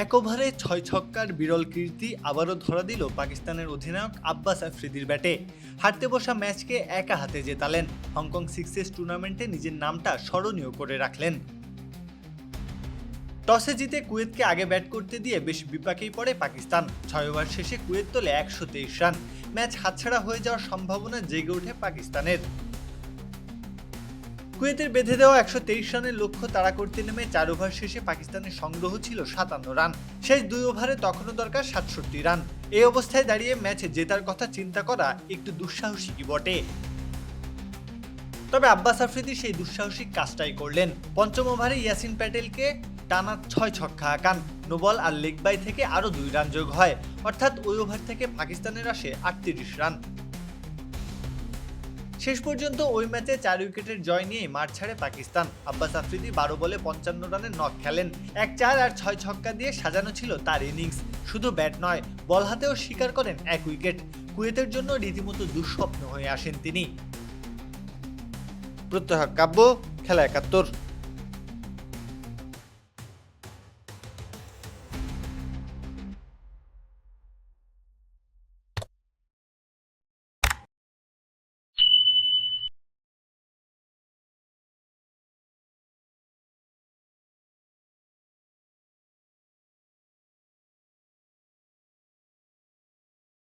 এক ওভারে ছয় ছক্কার বিরল কীর্তি আবারও ধরা দিল পাকিস্তানের অধিনায়ক আব্বাস আফ্রিদির ব্যাটে। হারতে বসা ম্যাচকে একা হাতে জেতালেন। হংকং সিক্সেস টুর্নামেন্টে নিজের নামটা স্মরণীয় করে রাখলেন। টসে জিতে কুয়েতকে আগে ব্যাট করতে দিয়ে বেশ বিপাকেই পড়ে পাকিস্তান। ছয় ওভার শেষে কুয়েত তোলে একশো তেইশ রান। ম্যাচ হাতছাড়া হয়ে যাওয়ার সম্ভাবনা জেগে ওঠে পাকিস্তানের। কুয়েতের বেঁধে দেওয়া একশো তেইশ রানের লক্ষ্য তাড়া করতে নেমে চার ওভার শেষে পাকিস্তানের সংগ্রহ ছিল সাতান্ন রান। শেষ দুই ওভারে তখনও দরকার সাতষট্টি রান। এই অবস্থায় দাঁড়িয়ে ম্যাচে জেতার কথা চিন্তা করা একটু দুঃসাহসিকই বটে? তবে আব্বাস আফ্রিদি সেই দুঃসাহসিক কাজটাই করলেন। পঞ্চম ওভারে ইয়াসিন প্যাটেলকে টানা ছয় ছক্কা আঁকান। নোবল আর লেগ বাই থেকে আরও দুই রান যোগ হয়। অর্থাৎ ওই ওভার থেকে পাকিস্তানের আসে আটত্রিশ রান। শেষ পর্যন্ত ওই ম্যাচে চার উইকেটের জয় নিয়ে মাঠ ছাড়ে পাকিস্তান। আব্বাস আফ্রিদি বারো বলে পঞ্চান্ন রানের নক খেলেন। এক চার আর ছয় ছক্কা দিয়ে সাজানো ছিল তার ইনিংস। শুধু ব্যাট নয়, বল হাতেও স্বীকার করেন এক উইকেট। কুয়েতের জন্য রীতিমতো দুঃস্বপ্ন হয়ে আসেন তিনি। প্রত্যহ কাব্য, খেলা একাত্তর।